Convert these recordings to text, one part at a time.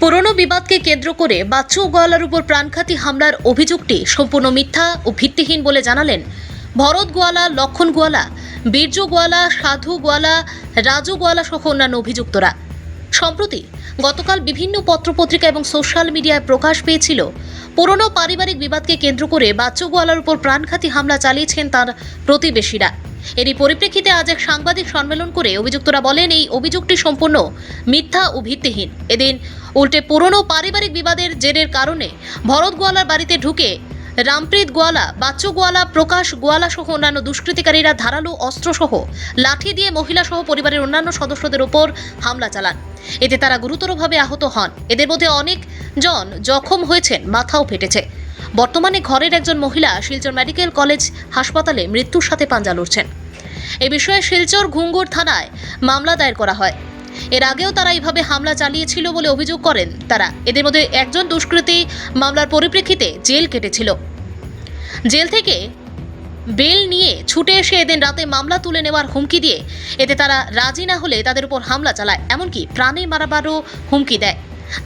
পুরনো বিবাদকে কেন্দ্র করে বাচ্চু গোয়ালার উপর প্রাণঘাতী হামলার অভিযোগটি সম্পূর্ণ মিথ্যা ও ভিত্তিহীন বলে জানালেন ভরত গোয়ালা, লক্ষণ গোয়ালা, বীর্য গোয়ালা, সাধু গোয়ালা, রাজু গোয়ালা সহ অন্যান্য অভিযুক্তরা। সম্প্রতি গতকাল বিভিন্ন পত্রপত্রিকা এবং সোশ্যাল মিডিয়ায় প্রকাশ পেয়েছিল পুরনো পারিবারিক বিবাদকে কেন্দ্র করে বাচ্চু গোয়ালার উপর প্রাণঘাতী হামলা চালিয়েছেন তার প্রতিবেশীরা। এরই পরিপ্রেক্ষিতে আজ এক সাংবাদিক সম্মেলন করে অভিযুক্তরা বলেন, এই অভিযোগটি সম্পূর্ণ মিথ্যা ও ভিত্তিহীন। এদিন উল্টে পুরনো পারিবারিক বিবাদের জেরের কারণে ভরত গোয়ালার বাড়িতে ঢুকে রামপ্রীত গোয়ালা, বাচ্চু গোয়ালা, প্রকাশ গোয়ালা সহ অন্যান্য দুষ্কৃতিকারীরা ধারালো অস্ত্রসহ লাঠি দিয়ে মহিলা সহ পরিবারের অন্যান্য সদস্যদের উপর হামলা চালান। এতে তারা গুরুতরভাবে আহত হন। এদের মধ্যে অনেক জন জখম হয়েছেন, মাথাও ফেটেছে। বর্তমানে ঘরের একজন মহিলা শিলচর মেডিকেল কলেজ হাসপাতালে মৃত্যুর সাথে পাঞ্জা লড়ছেন। এ বিষয়ে শিলচর ঘুঙ্গুর থানায় মামলা দায়ের করা হয়। এর আগেও তারা এইভাবে হামলা চালিয়েছিল বলে অভিযোগ করেন তারা। এদের মধ্যে একজন দুষ্কৃতী মামলার পরিপ্রেক্ষিতে জেল কেটেছিল। জেল থেকে বেল নিয়ে ছুটে এসে এদিন রাতে মামলা তুলে নেওয়ার হুমকি দিয়ে এতে তারা রাজি না হলে তাদের উপর হামলা চালায়। এমনকি প্রাণে মারাবারও হুমকি দেয়।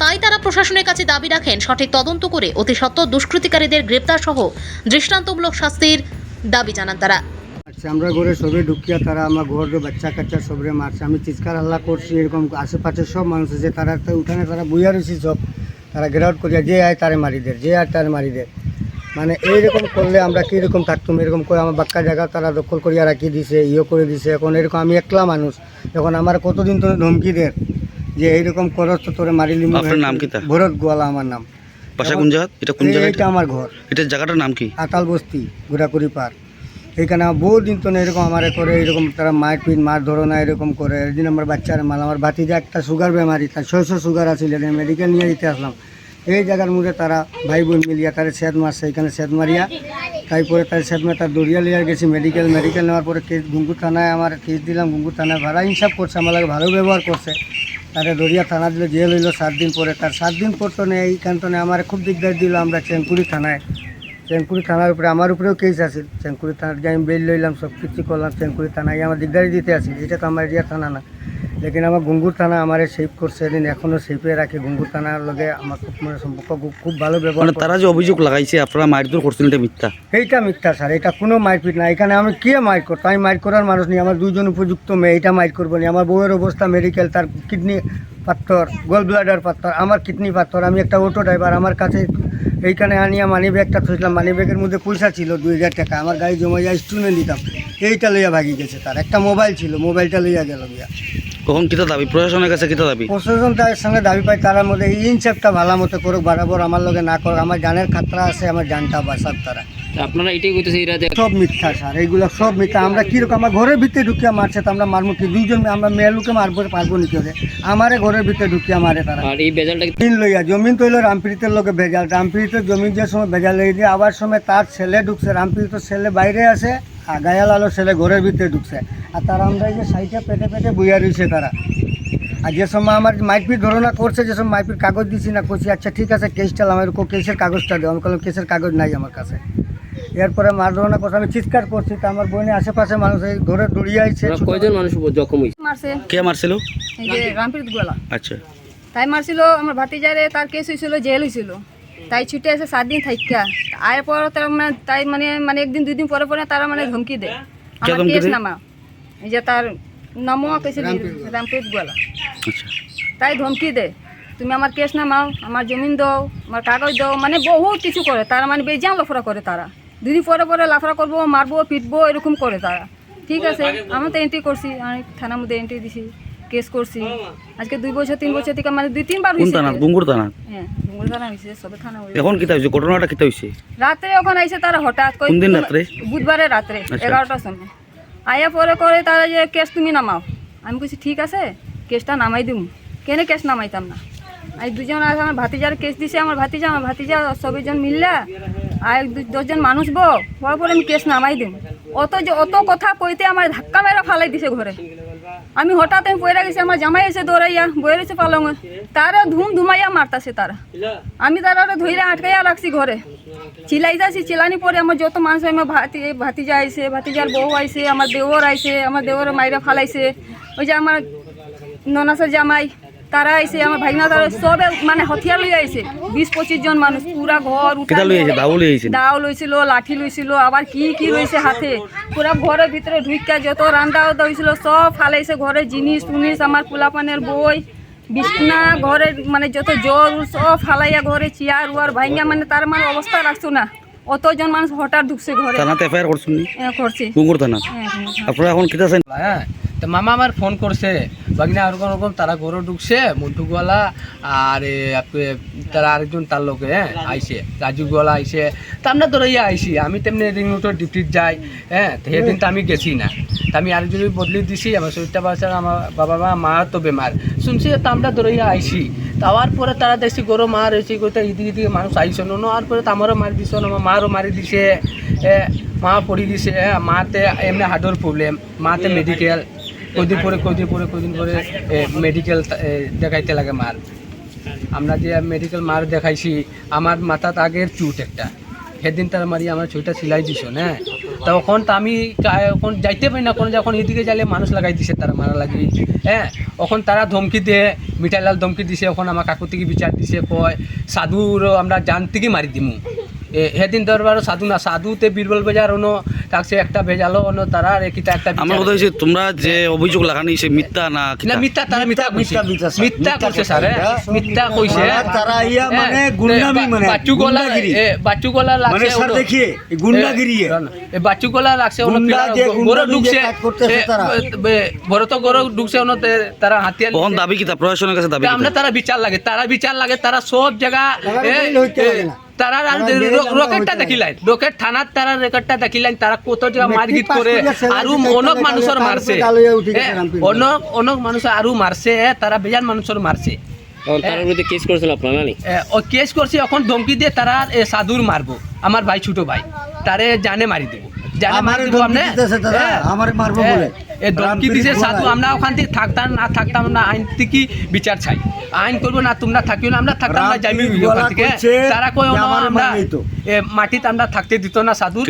তাই তারা প্রশাসনের কাছে দাবি রাখেন সঠিক তদন্ত করে অতি সত্ত্বর দুষ্কৃতিকারীদের গ্রেপ্তার সহ দৃষ্টান্তমূলক শাস্তির দাবি জানান তারা। আমরা ঘরে সবে ঢুকিয়া তারা আমার ঘরের বাচ্চা কাচ্চা সবরে মারছে। আমি চিৎকার, হাল্লা করছি, এরকম আশেপাশে সব মানুষ আছে। তারা উঠানে তারা বইয়া রয়েছি সব। তারা গ্রাউট করিয়া যে আয় তারে মারি দেয়, যে আয় তারে মারি দেয়। মানে এইরকম করলে আমরা কীরকম থাকতাম? এরকম করে আমার বাক্কা জায়গা তারা দখল করিয়া রাখি দিছে ইয়ে করে দিছে। এখন এরকম আমি একলা মানুষ। এখন আমার কতদিন তো ধমকি দেয়? যে এইরকম করস তো তোরে মারিলি আপনার নাম কি তা? ভরত গোয়ালা আমার নাম। বাসা কোন জায়গা? এটা কোন জায়গা এইটা আমার ঘর। এটার জায়গাটার নাম কি? আতাল বস্তি ঘোরাকুড়ি পার। এইখানে আমার বহু দিন তো না এরকম আমারে করে এরকম তারা মারপিট মার ধরো না এরকম করে। একদিন আমার বাচ্চার মাল আমার ভাতিজা একটা সুগার বেমারি তার ছয়শো সুগার আছে মেডিকেল নিয়ে যেতে আসলাম। এই জায়গার মধ্যে তারা ভাই বোন মিলিয়া তারা সেদ মারছে এখানে সেদ মারিয়া। তারপরে তার মার তার দরিয়া লিয়া গেছি মেডিকেল মেডিকেল নেওয়ার পরে কেস গুঙ্গুর থানায় আমার কেস দিলাম গুঙ্গুর থানায় ভাড়া হিসাব করছে আমার লাগে ভালো ব্যবহার করছে। তারে দরিয়া থানা দিলে জেল হইল সাত দিন পরে। তার সাত দিন পর তো নেই এইখান তো আমার খুব দিকদার দিল আমরা চেঙ্কুড়ি থানায়। চেঙ্কুড়ি থানার উপরে আমার উপরেও কেস আছে। চেঙ্কুড়ি থানার যে আমি বেল লইলাম, সব কিছু করলাম চেঙ্কুড়ি থানায় আমার দিকদারি দিতে আসি এটা তো আমার এরিয়া থানা না। লেকিন আমার গুঙ্গুর থানা আমার সেভ করছে এদিন এখনও সেভে রাখে গুঙ্গুর থানার লগে আমার খুব মানে সম্পর্ক খুব- ভালো ব্যবহার মানে তারা যে অভিযোগ লাগাইছে আপনারা মারধর করছেন এটা মিথ্যা? এইটা মিথ্যা স্যার এটা কোনো মারপিট না। এখানে আমি কে মার করতো আমি মার করার মানুষ নেই। আমার দুজন উপযুক্ত মেয়ে এটা মার করব না। আমার বউয়ের অবস্থা মেডিকেল তার কিডনি পাথর গোল ব্লাডার পাথর আমার কিডনি পাথর। আমি একটা অটো ড্রাইভার আমার কাছে এইখানে আনিয়া মানি ব্যাগটা থুইছিলাম। মানি ব্যাগের মধ্যে পয়সা ছিল দুই হাজার টাকা। আমার গাড়ি জমা যায় স্টুডেন্ট দিতাম। এইটা লইয়া ভাগি গেছে তার একটা মোবাইল ছিল মোবাইলটা লইয়া গেল গিয়া। কখন কিতা দাবি? প্রশাসনের কাছে কিতা দাবি? প্রশাসন তার সঙ্গে দাবি পাই তার মধ্যে ইনসেপটা ভালো মতো করুক বরাবর আমার লগে না করুক আমার জানের খাতরা আছে আমার জানটা বাসার তারা। আপনারা এটাই কইতেছে এরা যে সব মিথ্যা স্যার এইগুলো সব মিথ্যা। আমরা কীরকম আমার ঘরের ভিতরে ঢুকিয়া মারছে তো আমরা মারবো কি? দুইজন আমরা মেয়ে লোকে মারবো পারব নি করে আমারে ঘরের ভিতরে ঢুকিয়া মারে তারা। আর এই বেজালটা জমিন লইয়া জমিন তৈল রামপ্রীতের লোকে ভেজাল রামপ্রীতের জমিন যে সময় ভেজাল লেগে দিয়ে আবার সময় তার ছেলে ঢুকছে রামপ্রীতের ছেলে বাইরে আছে। গায়াল আলো ছেলে ঘরের ভিতরে ঢুকছে। আর তারা আমরা এই যে সাইডে পেটে পেটে বইয়া রয়েছে তারা। আর যে সময় আমার মাইপির ধরনা করছে যে সময় মাইপির কাগজ দিছি না করছি আচ্ছা ঠিক আছে কেসটা আমার কেসের কাগজটা দেবো আমি বললাম কেসের কাগজ নাই আমার কাছে। এরপরে মার ধরনা করছে আমি চিৎকার করছি তো আমার বোনের আশেপাশে মানুষ এই ঘরে দৌড়িয়ে আইছে। কয়জন মানুষ জখম হয়েছে মারছে। কে মারছিল? এই যে রামপ্রীত গোয়ালা। আচ্ছা। তাই মারছিল আমার ভাতিজারে তার কেস হয়েছিল জেল হয়েছিল তাই ছুটে এসে সাত দিন থাইকা। আয়ের পর তার মানে তাই মানে মানে একদিন দুই দিন পরে পরে তারা মানে ধমকি দেয়। আমার কেস নামা। এই যে তার নামও কেছে রামপ্রীত গোয়ালা। আচ্ছা। তাই ধমকি দেয়। তুমি আমার কেস নামাও আমার জমিন দাও আমার কাগজ দাও মানে বহুত কিছু করে। তারা মানে বেজান লাফরা করে তারা। দুদিন পরে পরে লাফরা করব মারবো পিটবো এরকম করে তারা। ঠিক আছে আমি তো এন্ট্রি করছি আমি থানার মধ্যে এন্ট্রি দিছি। কেস করছি। আজকে দুই বছর তিন বছর থেকে মানে দুই তিনবার কোন হয়েছে থানা। থানা হ্যাঁ জঙ্গল থানা হয়েছে সবে থানা এখন কিতা হয়েছে? ঘটনাটা কিতা হয়েছে? রাত্রে ওখানে আইসে তারা হঠাৎ কই কোন দিন রাত্রে? বুধবারে রাত্রে আচ্ছা। এগারোটার সময়। আয়া পরে করে তারা যে কেস তুমি নামাও। আমি বলছি ঠিক আছে কেসটা নামাই দিম। কেন কেস নামাইতাম না। আর দুজন আছে আমার ভাতিজার কেস দিছে আমার ভাতিজা আমার ভাতিজা সবজন মিললে আর দশজন মানুষ বো। হওয়ার পরে আমি কেস নামাই দিম। অত যে অত কথা কইতে আমার ধাক্কা মেরা ফালাই দিছে ঘরে। আমি হঠাৎ আমি পয়রা গেছি আমার জামাই এসে দৌড়াইয়া বয়ে রয়েছে পালং তারা ধুম ধুমাইয়া মারতাছে তারা। আমি তারা ধইরা আটকাইয়া রাখছি ঘরে। চিলাই যাচ্ছি চিলানি পরে আমার যত মানুষ আমার ভাতি ভাতিজা আইসে ভাতিজার বউ আইসে আমার দেওর আইসে আমার দেওর মাইরা ফালাইছে। ওই যে আমার ননাসের জামাই তারা আইসে আমার ভাইনা তারা সবে মানে হথিয়ার লই আইসে বিশ পঁচিশ জন মানুষ পুরা ঘর উঠাই কিতা লই আইছে? দাও লই আইছে? দাও লইছিল লাঠি লইছিল আবার কি কি লইছে হাতে? পুরা ঘরের ভিতরে ঢুইকা যত রান্না দইছিল সব ফালাইছে ঘরের জিনিস টুনিস আমার পোলাপানের বই বিছনা ঘরের মানে যত জল সব ফালাইয়া ঘরে চেয়ার উয়ার ভাইঙ্গা মানে তার মানে অবস্থা রাখছো না। অতজন মানুষ হঠাৎ ঢুকছে ঘরে থানাতে এফআইআর করছেন করছে কুকুর থানা। আপনারা এখন কিতা চান হ্যাঁ তো মামা আমার ফোন করছে বাগিনা ওরকম ওরকম তারা গরু ঢুকছে মন্টুগোয়ালা আর তারা আরেকজন তার লোকে হ্যাঁ আইসে রাজুগোয়ালা আইসে। তা আমরা তো রইয়া আইসি আমি তেমনি রিং রুটের ডিউটির যাই হ্যাঁ তো সেদিন তো আমি গেছি না। তা আমি আরেকজন বদলি দিছি আমার শরীরটা বাচ্চা আমার বাবা মা মা তো বেমার। শুনছি তো আমরা দৌড়াইয়া আইসি। তাওয়ার পরে তারা দেখছি গরু মার হয়েছে করতে ইদিকে ইদিকে মানুষ আইসো নো। আর পরে তো আমারও মারি দিছ আমার মারও মারি দিছে এ, মা পড়ি দিছে হ্যাঁ, মাতে এমনি হার্টের প্রবলেম মাতে মেডিকেল কদিন পরে কদিন পরে কদিন পরে মেডিকেল দেখাইতে লাগে মার আমরা যে মেডিকেল মার দেখাইছি, আমার মাথাত আগের চুট একটা। সেদিন তার মারি আমার ছুইটা সিলাই দিছ, না? তখন তো আমি এখন যাইতে পারি না কোনো যখন এদিকে যাইলে মানুষ লাগাই দিছে তারা মারা লাগি। হ্যাঁ? এখন তারা ধমকি দিয়ে মিঠাইলাল ধমকি দিছে, এখন আমার কাকু থেকে বিচার দিছে, কয়, সাধুরও আমরা জান থেকে মারি দিমু। এ, সেদিন দরবার সাধু না, সাধুতে বীরবল বাজার অন্য তাকছে একটা ভেজালো অন্য তারা আর কিতা একটা আমার কথা হচ্ছে তোমরা যে অভিযোগ লাগানি সে মিথ্যা না না মিথ্যা তারা মিথ্যা মিথ্যা, মিথ্যা, কইছে স্যার হ্যাঁ? মিথ্যা কইছে। তারা- ইয়া হ্যাঁ, মানে গুন্ডামি এ, মানে, বাচ্চু গলা এ, বাচ্চু গলা লাগছে মানে স্যার দেখিয়ে, গুন্ডাগিরি এ। বাচ্চু গলা লাগছে ওনো গুন্ডা পিলা- যে গ- গুন্ডা গরু নিজে ঢুকছে। এ, ভরত ঢুকছে তে- তারা হাতিয়ার নিছে। দাবি কিতা? প্রশাসনের কাছে দাবি তা আমরা তারা বিচার লাগে তারা বিচার লাগে তারা সব জায়গা তারা আর রকেটটা দেখিলেন রকেট থানার তারা রেকর্ডটা দেখিলেন তারা কত জায়গা করে আর অনেক মানুষের মারছে অনেক অনেক মানুষ আৰু মারছে তারা বেজান মানুষের মারছে তখন তার বিরুদ্ধে কেস করেছিল আপনারা নানি? ও কেস করছে এখন ধমকি দিয়ে তারা এ, সাধুর মারবো আমার ভাই ছোট ভাই। তারে জানে মারি দেবো জানে আমারে দেবো আপনি দিতেছে তারা, এ, আমারে মারবো বলে। এ ধমকি দিছে সাধু আমরা ওখান থেকে থাকতাম না থাকতাম না আইন থেকে বিচার চাই? আইন করব না তোমরা থাকিও না আমরা থাকতাম না যাইবি ওখান থেকে। তারা কই আমরা এ, মাটিতে আমরা থাকতে দিত না সাধুর